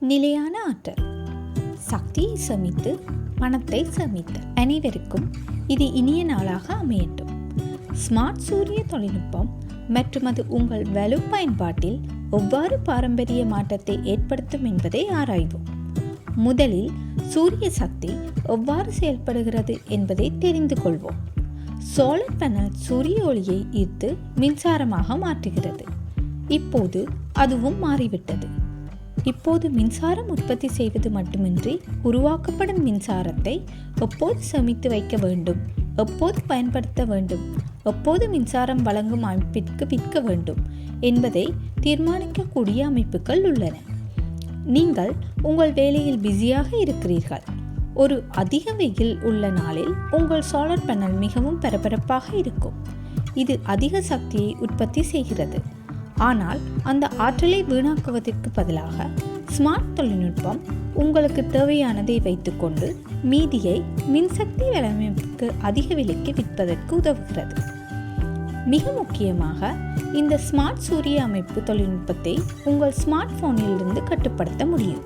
நிலையான ஆற்றல். சக்தியை சமித்து பணத்தை சமித்த அனைவருக்கும் இது இனிய நாளாக அமையட்டும். ஸ்மார்ட் சூரிய தொழில்நுட்பம் மற்றும் அது உங்கள் வலு பயன்பாட்டில் எவ்வாறு பாரம்பரிய மாற்றத்தை ஏற்படுத்தும் என்பதை ஆராய்வோம். முதலில் சூரிய சக்தி எவ்வாறு செயல்படுகிறது என்பதை தெரிந்து கொள்வோம். சோலார் பேனல் சூரிய ஒளியை ஈர்த்து மின்சாரமாக மாற்றுகிறது. இப்போது அதுவும் மாறிவிட்டது. இப்போது மின்சாரம் உற்பத்தி செய்வது மட்டுமின்றி உருவாக்கப்படும் மின்சாரத்தை எப்போது சேமித்து வைக்க வேண்டும்? எப்போது பயன்படுத்த வேண்டும்? எப்போது மின்சாரம் வழங்கும் அமைப்பிற்கு விற்க வேண்டும்? என்பதை தீர்மானிக்கக்கூடிய அமைப்புகள் உள்ளன. நீங்கள் உங்கள் வேலையில் பிஸியாக இருக்கிறீர்கள். ஒரு அதிக வெயில் உள்ள நாளில் உங்கள் சோலார் பேனல் மிகவும் பரபரப்பாக இருக்கும். இது அதிக சக்தியை உற்பத்தி செய்கிறது. ஆனால் அந்த ஆற்றலை வீணாக்குவதற்கு பதிலாக ஸ்மார்ட் தொழில்நுட்பம் உங்களுக்கு தேவையானதை வைத்துக்கொண்டு மீதியை மின்சக்தி வலையமைப்புக்கு அதிக விலைக்கு விற்பதற்கு உதவுகிறது. மிக முக்கியமாக இந்த ஸ்மார்ட் சூரிய அமைப்பு தொழில்நுட்பத்தை உங்கள் ஸ்மார்ட் போனிலிருந்து கட்டுப்படுத்த முடியும்.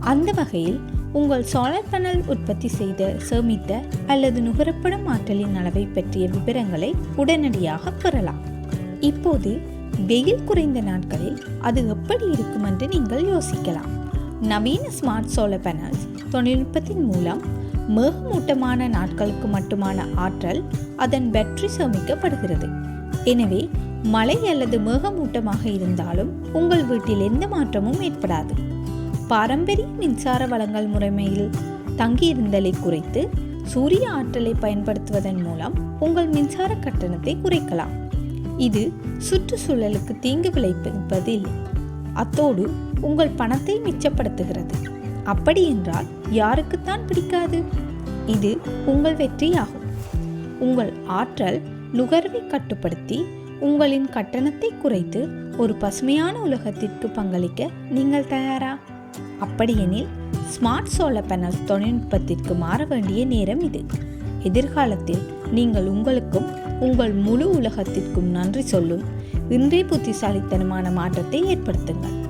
அந்த வகையில் உங்கள் சோலார் பேனல் உற்பத்தி செய்த சேமித்த அல்லது நுகரப்படும் ஆற்றலின் அளவை பற்றிய விவரங்களை உடனடியாக பெறலாம். இப்போது வெயில் குறைந்த நாட்களில் அது எப்படி இருக்கும் என்று நீங்கள் யோசிக்கலாம். நவீன ஸ்மார்ட் சோலர் பேனல்ஸ் தொழில்நுட்பத்தின் மூலம் மேகமூட்டமான நாட்களுக்கு மட்டுமான ஆற்றல் அதன் பேட்டரி சேமிக்கப்படுகிறது. எனவே மழை அல்லது மேகமூட்டமாக இருந்தாலும் உங்கள் வீட்டில் எந்த மாற்றமும் ஏற்படாது. பாரம்பரிய மின்சார வளங்கள் முறைமையில் தங்கியிருந்தலை குறைத்து சூரிய ஆற்றலை பயன்படுத்துவதன் மூலம் உங்கள் மின்சார கட்டணத்தை குறைக்கலாம். இது சுற்றுச்சூழலுக்கு தீங்கு விளைவிப்பதில்லை அத்தோடு உங்கள் பணத்தை மிச்சப்படுத்துகிறது. அப்படி என்றால் யாருக்குத்தான் பிடிக்காது? இது உங்கள் வெற்றியாகும். உங்கள் ஆற்றல் நுகர்வை கட்டுப்படுத்தி உங்களின் கட்டணத்தை குறைத்து ஒரு பசுமையான உலகத்திற்கு பங்களிக்க நீங்கள் தயாரா? அப்படியெனில் ஸ்மார்ட் சோலர் பேனல் தொழில்நுட்பத்திற்கு மாற வேண்டிய நேரம் இது. எதிர்காலத்தில் நீங்கள் உங்களுக்கும் உங்கள் முழு உலகத்திற்கும் நன்றி சொல்லும் இன்றே புத்திசாலித்தனமான மாற்றத்தை ஏற்படுத்துங்கள்.